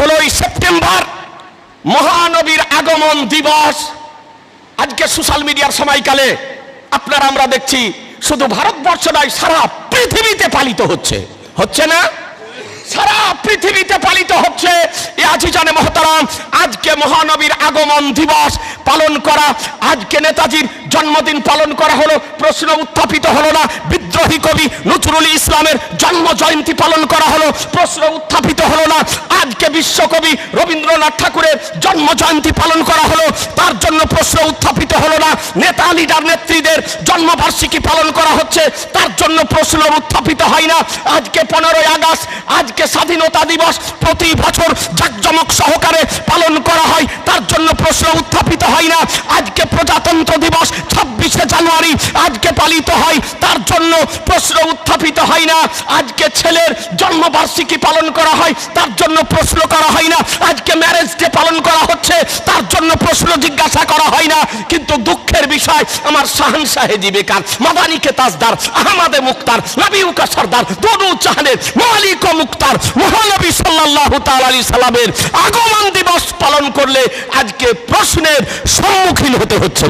ষোলোই সেপ্টেম্বর মহানবীর আগমন দিবস। আজকে সোশ্যাল মিডিয়ার সময়কালে আপনারা আমরা দেখছি, শুধু ভারতবর্ষ নয়, সারা পৃথিবীতে পালিত হচ্ছে। হচ্ছে না? সারা পৃথিবীতে পালিত হচ্ছে। এ আজিজানে মহতারাম, আজকে মহানবীর আগমন দিবস পালন করা, আজকে নেতাজির জন্মদিন পালন করা হলো, প্রশ্ন উত্থাপিত হলো না। বিদ্রোহী কবি নজরুল ইসলামের জন্ম জয়ন্তী পালন করা হলো, প্রশ্ন উত্থাপিত হলো না। আজকে বিশ্বকবি রবীন্দ্রনাথ ঠাকুরের জন্ম জয়ন্তী পালন করা হলো, তার জন্য প্রশ্ন উত্থাপিত হলো না। নেতা লিডার নেত্রীদের জন্মবার্ষিকী পালন করা হচ্ছে, তার জন্য প্রশ্ন উত্থাপিত হয় না। আজকে পনেরোই আগস্ট, আজকে স্বাধীনতা দিবস, প্রতি বছর জাকজমক সহকারে পালন করা হয়, তার জন্য প্রশ্ন উত্থাপিত হয় না। আজকে প্রজাতন্ত্র জানুয়ারি আজকে পালিত হয়, তার জন্য প্রশ্ন উত্থাপিত হয় না। আজকে ছেলের জন্মবার্ষিকী পালন করা হয়, তার জন্য প্রশ্ন করা হয় না। আজকে ম্যারেজ ডে পালন করা হচ্ছে, তার জন্য প্রশ্ন জিজ্ঞাসা করা হয় না। কিন্তু দুঃখের বিষয়, আমার শাহান সাহেজি বেকার, মাদানিকে তাজদার, আহমাদে মুক্তার, নবীউকা সর্দার তনু চাহানের, মালিক মুক্তার, মহানবী সাল্লাল্লাহু তাআলা আলাইহি সাল্লামের আগমন দিবস পালন করলে আজকে প্রশ্নের সম্মুখীন হতে হচ্ছে।